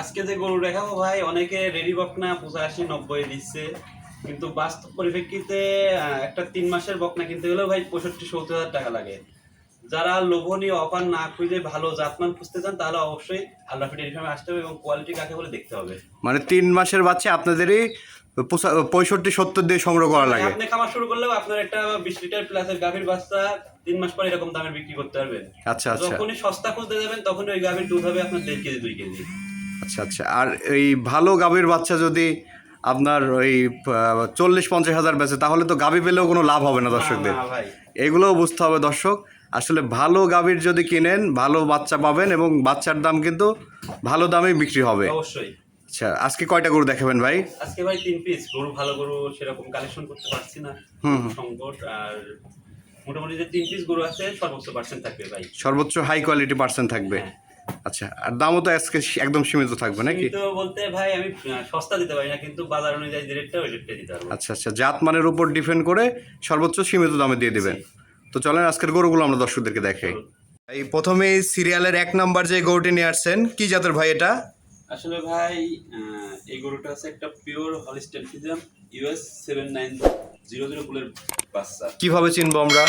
আজকে যে গরু দেখাবো ভাই অনেকে রেডি বকনা পঁচাশি নব্বই দিচ্ছে। কিন্তু বাস্তব পরিপ্রেক্ষিতে একটা তিন মাসের বকনা কিনতে গেলেও ভাই পঁয়ষট্টি সত্তর হাজার টাকা লাগে। যারা লোভনীয় অফার না খুঁজে ভালো জাতমান খুঁজতে চান তাহলে অবশ্যই আল্লাহ ডেয়ারি ফার্মে আসতে হবে এবং কোয়ালিটি কাকে বলে দেখতে হবে। মানে তিন মাসের বাচ্চা আপনাদেরই পঁয়ষট্টি সত্তর দিয়ে সংগ্রহ করা লাগে। আপনি খামার শুরু করলেও আপনার একটা বিশ লিটার প্লাসের গাভীর বাচ্চা তিন মাস পরে এরকম দামে বিক্রি করতে পারবেন। আচ্ছা আচ্ছা। যখনই সস্তা খুঁজতে যাবেন তখনই ওই গাভীর দুধ হবে আপনার দেড় কেজি দুই কেজি। আচ্ছা আচ্ছা। আর এই ভালো গাভীর বাচ্চা যদি আপনার ওই চল্লিশ পঞ্চাশ হাজার বেচে তাহলে তো গাভী পেলেও কোনো লাভ হবে না দর্শকদের। এগুলোও বুঝতে হবে দর্শক। আসলে ভালো গাভীর যদি কিনেন ভালো বাচ্চা পাবেন এবং বাচ্চার দাম কিন্তু ভালো দামে বিক্রি হবে। অবশ্যই। আচ্ছা আজকে কয়টা গরু দেখাবেন ভাই? আজকে ভাই তিন পিস গরু ভালো গরু সেরকম কালেকশন করতে পারছি না। হুম, হুম। সংকট আর মোটামুটি যে তিন পিস গরু আছে সর্বোচ্চ পার্সেন্ট থাকবে ভাই। সর্বোচ্চ হাই কোয়ালিটি পার্সেন্ট থাকবে। হ্যাঁ। আচ্ছা আর দামও তো আজকে একদম সীমিত থাকবে নাকি? কিন্তু বলতে ভাই আমি সস্তা দিতে পারি না কিন্তু বাজার অনুযায়ী যে রেটটা ওই রেটটা দিতে পারব। আচ্ছা আচ্ছা জাত মানের উপর ডিপেন্ড করে সর্বোচ্চ সীমিত দামে দিয়ে দিবেন। তো চলেন আজকের গরুগুলো আমরা দর্শকদেরকে দেখাই। এই প্রথমে সিরিয়ালের এক নাম্বার যে গরুটি নিয়ে আসছেন কি জাতের ভাই এটা? আসলে ভাই এই গরুটা আছে একটা pure Holstein Friesian US seven nine zero zero কুলের বাচ্চা কীভাবে চিনবো আমরা?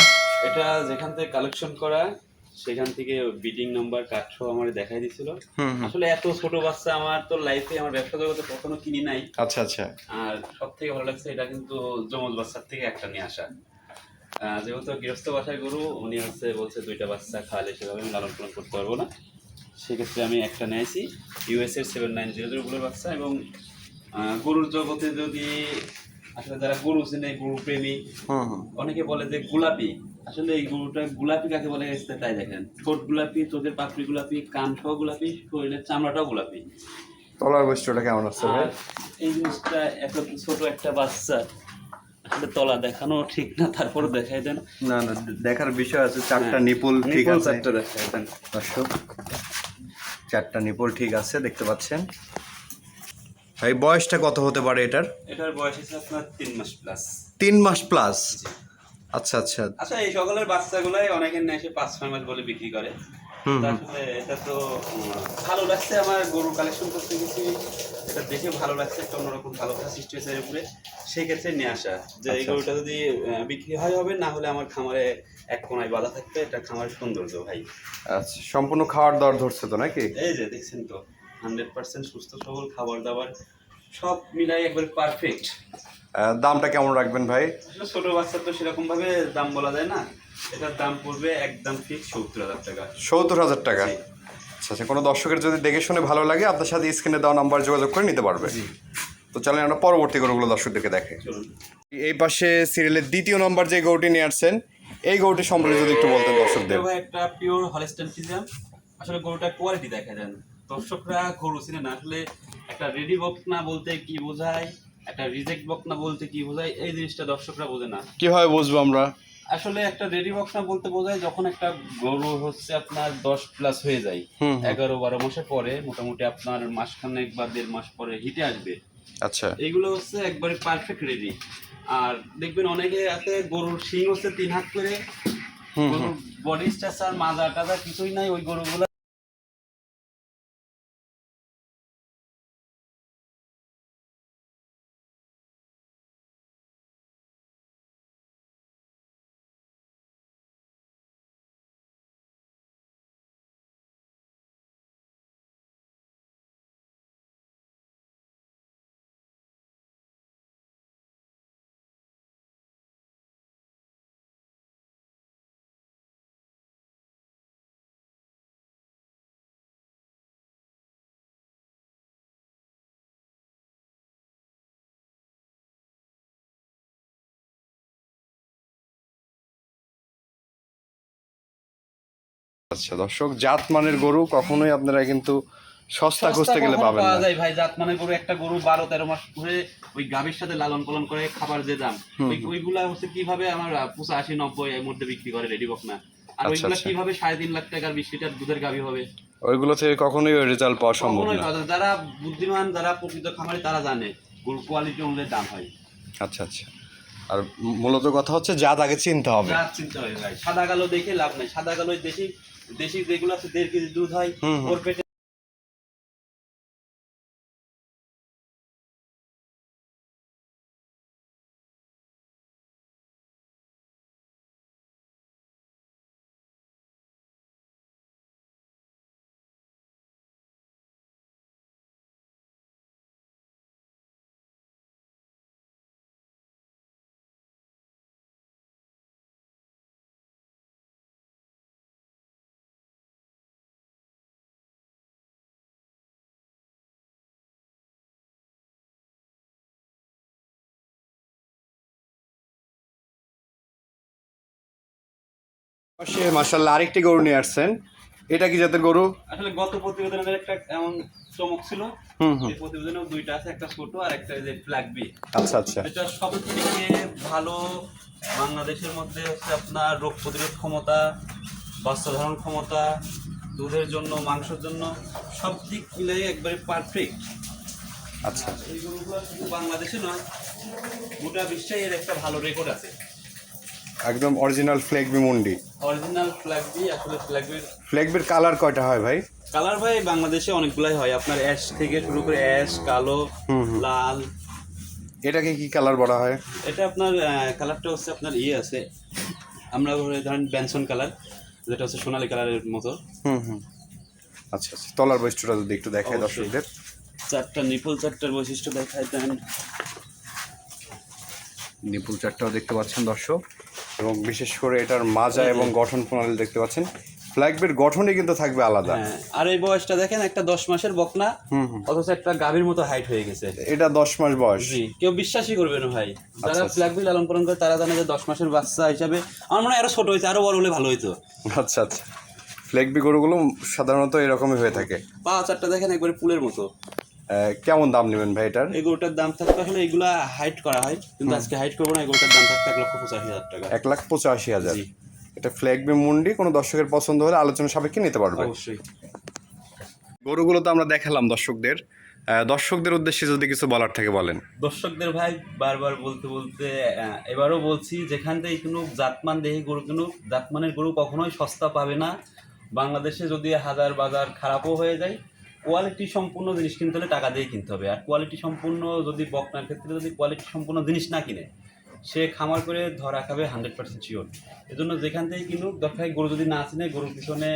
এটা যেখান থেকে কালেকশন করা সেখান থেকে বিডিং নাম্বার কাঠসহ আমার দেখাই দিছিল। আসলে এত ছোট বাচ্চা আমার তো লাইফে আমার ব্যবসা জগতে কখনো কিনি নাই। আচ্ছা আচ্ছা। আর সব থেকে ভালো লাগছে এটা কিন্তু জমজ বাচ্চার থেকে একটা নিয়ে আসা। যেহেতু গৃহস্থ বাসায় গরু উনি হচ্ছে বলছে দুইটা বাচ্চা খাওয়ালে সেভাবে আমি লালন পালন করতে পারব না। সেক্ষেত্রে আমি একটা নিয়েছি ইউএস এর সেভেন নাইন জিরো জিরো গুলোর বাচ্চা এবং গরুর জগতে যদি আসলে যারা গরু চেনে গরু প্রেমী হুম হুম অনেকে বলে যে গোলাপি। আসলে এই গরুটা গোলাপি কাকে বলে গেছে তাই দেখেন। ঠোঁট গোলাপি চোখের পাপড়ি গোলাপি কান সহ গোলাপি শরীরের চামড়াটাও গোলাপি। তলার বৈশিষ্ট্যটা কেমন আছে ভাই? এই জিনিসটা এত ছোট একটা বাচ্চা আসলে তলা দেখানো ঠিক না তারপরে দেখাই দেন। না না দেখার বিষয় আছে চারটা হ্যাঁ, নিপুল ঠিক আছে। চারটা দেখাই দেন। চারটা নিপুল ঠিক আছে দেখতে পাচ্ছেন। ভাই বয়সটা কত হতে পারে এটার? এটার বয়স হচ্ছে আপনার তিন মাস প্লাস তিন মাস প্লাস আচ্ছা আচ্ছা। আচ্ছা এই সকলের বাচ্চাগুলাই অনেকের না এসে পাঁচ ছয় মাস বলে বিক্রি করে। আসলে এটা তো ভালো লাগছে আমার গরু কালেকশন করতে গেছি। এটা দেখে ভালো লাগছে একটা অন্যরকম ভালো সৃষ্টি হয়েছে এর উপরে। সেই ক্ষেত্রে নিয়ে আসা। যে এই আচ্ছা, গরুটা যদি বিক্রি হয় হবে না হলে আমার খামারে এক কোনায় বাধা থাকবে। এটা খামারের সৌন্দর্য ভাই। আচ্ছা সম্পূর্ণ খাওয়ার দর ধরছে তো নাকি? এই যে দেখছেন তো। হান্ড্রেড পার্সেন্ট সুস্থ সবল খাবার দাবার সব মিলাই একবার পারফেক্ট দামটা কেমন রাখবেন ভাই? ছোট বাচ্চার তো সেরকম ভাবে দাম বলা যায় না। এটার দাম পড়বে একদম ফিক্স সত্তর হাজার টাকা। সত্তর হাজার টাকা? আচ্ছা আচ্ছা কোনো দর্শকের যদি দেখে শুনে ভালো লাগে আপনার সাথে স্ক্রিনে দেওয়া নাম্বার যোগাযোগ করে নিতে পারবে। তো চলেন আমরা পরবর্তী গরুগুলো দর্শকদেরকে দেখে। চলুন। এই পাশে সিরিয়ালের দ্বিতীয় নম্বর যে গরুটি নিয়ে আসছেন এই গরুটি সম্পর্কে যদি একটু বলতেন দর্শকদের। একটা পিওর হলিস্টেন ফিজিয়াম আসলে গরুটার কোয়ালিটি দেখা যায় না দর্শকরা গরু চিনে না। আসলে একটা রেডি বকনা বলতে কি বোঝায় একটা রিজেক্ট বকনা বলতে কি বোঝায় এই জিনিসটা দর্শকরা বোঝে না। কীভাবে বুঝব আমরা? আসলে একটা রেডি বকনা বলতে বোঝায় যখন একটা গরু হচ্ছে আপনার দশ প্লাস হয়ে যায়। এগারো বারো মাসে পরে মোটামুটি আপনার মাসখানেক বা দেড় মাস পরে হিটে আসবে। আচ্ছা। এগুলো হচ্ছে একবারে পারফেক্ট রেডি আর দেখবেন অনেকে আছে গরুর শিং হচ্ছে তিন হাত করে। গরুর বডি স্ট্রাকচার মাজা টাজা কিছুই নাই ওই গরুগুলো আচ্ছা দর্শক জাত মানের গরু কখনোই আপনারা কিন্তু সস্তা খুঁজতে গেলে পাবেন পাওয়া না। যায় ভাই জাত মানে গরু একটা গরু বারো তেরো মাস ধরে ওই গাভীর সাথে লালন পালন করে খাবার যে দাম ওই ওইগুলা হচ্ছে কীভাবে আমার পঁচাশি নব্বই এর মধ্যে বিক্রি করে রেডি বক না। আর আচ্ছা, ওইগুলা আচ্ছা। কীভাবে সাড়ে তিন লাখ টাকার বিশ লিটার দুধের গাভী হবে? ওইগুলো থেকে কখনোই রেজাল্ট পাওয়া সম্ভব না। যারা বুদ্ধিমান যারা প্রকৃত খামারি তারা জানে গরুর কোয়ালিটি অনুযায়ী দাম হয়। আচ্ছা আচ্ছা। আর মূলত কথা হচ্ছে জাত আগে চিনতে হবে। যা চিন্তা হয় ভাই। সাদা কালো দেখে লাভ নাই। সাদা কালো দেশি দেশি যেগুলো আছে দেড় কেজি দুধ হয়। ওর পেটে পাশে মার্শাল্লাহ আরেকটি গরু নিয়ে আসছেন। এটা কি জাতের গরু? আসলে গত প্রতিবেদনের একটা এমন চমক ছিল। এই প্রতিবেদনেও দুইটা আছে একটা ছোট আর একটা যে ফ্ল্যাগ বি আচ্ছা আচ্ছা। এটা সব থেকে ভালো বাংলাদেশের মধ্যে হচ্ছে আপনার রোগ প্রতিরোধ ক্ষমতা বাচ্চা ধারণ ক্ষমতা দুধের জন্য মাংসের জন্য সব দিক মিলাই একবারে পারফেক্ট আচ্ছা। এই গরুগুলো শুধু বাংলাদেশে নয় গোটা বিশ্বে এর একটা ভালো রেকর্ড আছে। একদম অরিজিনাল ফ্লেগবি মুন্ডি। অরিজিনাল ফ্ল্যাগ বি আসলে ফ্ল্যাগ বির ফ্লেগবির কালার কয়টা হয় ভাই? কালার ভাই বাংলাদেশে অনেকগুলাই হয়। আপনার অ্যাশ থেকে শুরু করে অ্যাশ কালো। লাল। এটাকে কি কালার বলা হয়? এটা আপনার কালারটা হচ্ছে আপনার ইয়ে আছে। আমরা ধরেন ব্যানসন কালার যেটা হচ্ছে সোনালী কালারের মতো। হুম হুম। আচ্ছা আচ্ছা। তলার বৈশিষ্ট্যটা যদি একটু দেখায় দর্শকদের। চারটা নিপুল চারটার বৈশিষ্ট্য দেখায় দেন। নিপুল চারটাও দেখতে পাচ্ছেন দর্শক। এবং বিশেষ করে এটার মাজা এবং গঠন প্রণালী দেখতে পাচ্ছেন। ফ্ল্যাগবির গঠনই কিন্তু থাকবে আলাদা। হ্যাঁ আর এই বয়সটা দেখেন একটা দশ মাসের বকনা অথচ একটা গাভীর মতো হাইট হয়ে গেছে। এটা দশ মাস বয়স। জি কেউ বিশ্বাসই করবে না ভাই। যারা আচ্ছা। লালন পালন করে তারা জানে যে দশ মাসের বাচ্চা হিসাবে আমার মনে হয় আরও ছোট হয়েছে আরও বড় হলে ভালো হইতো। আচ্ছা আচ্ছা। ফ্ল্যাগবি গরুগুলো সাধারণত এরকমই হয়ে থাকে। পা চারটা দেখেন একবারে পুলের মতো। কেমন দাম নেবেন ভাই এটার? এই গরুটার দাম থাকবে আসলে এগুলা হাইট করা হয়। কিন্তু আজকে হাইট করব না এই গরুটার দাম থাকবে এক লক্ষ পঁচাশি হাজার টাকা। এক লাখ পঁচাশি হাজার। এটা ফ্ল্যাগবি মুন্ডি কোনো দর্শকের পছন্দ হলে আলোচনা সাপেক্ষে নিতে পারবে। অবশ্যই। গরুগুলো তো আমরা দেখালাম দর্শকদের। দর্শকদের উদ্দেশ্যে যদি কিছু বলার থাকে বলেন। দর্শকদের ভাই বারবার বলতে বলতে এবারও বলছি যেখান থেকে কোনো জাতমান দেহি গরু কিনুক জাতমানের গরু কখনোই সস্তা পাবে না। বাংলাদেশে যদি হাজার বাজার খারাপও হয়ে যায় কোয়ালিটি সম্পূর্ণ জিনিস কিনতে হলে টাকা দিয়ে কিনতে হবে। আর কোয়ালিটি সম্পূর্ণ যদি বকনার ক্ষেত্রে যদি কোয়ালিটি সম্পূর্ণ জিনিস না কিনে সে খামার করে ধরা খাবে হান্ড্রেড পার্সেন্ট শিওর এজন্য যেখান থেকে কিনুক দরকার হয় গরু যদি না চিনে গরুর পিছনে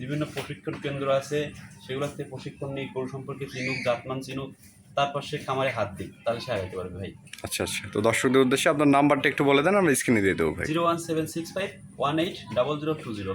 বিভিন্ন প্রশিক্ষণ কেন্দ্র আছে সেগুলো থেকে প্রশিক্ষণ নিয়ে গরু সম্পর্কে চিনুক জাতমান চিনুক তারপর সে খামারে হাত দিক তাহলে সে আগাইতে পারবে ভাই। আচ্ছা আচ্ছা। তো দর্শকদের উদ্দেশ্যে আপনার নাম্বারটা একটু বলে দেন আমরা স্ক্রিনে দিয়ে দেবো ভাই। Zero one seven six five one eight double zero two zero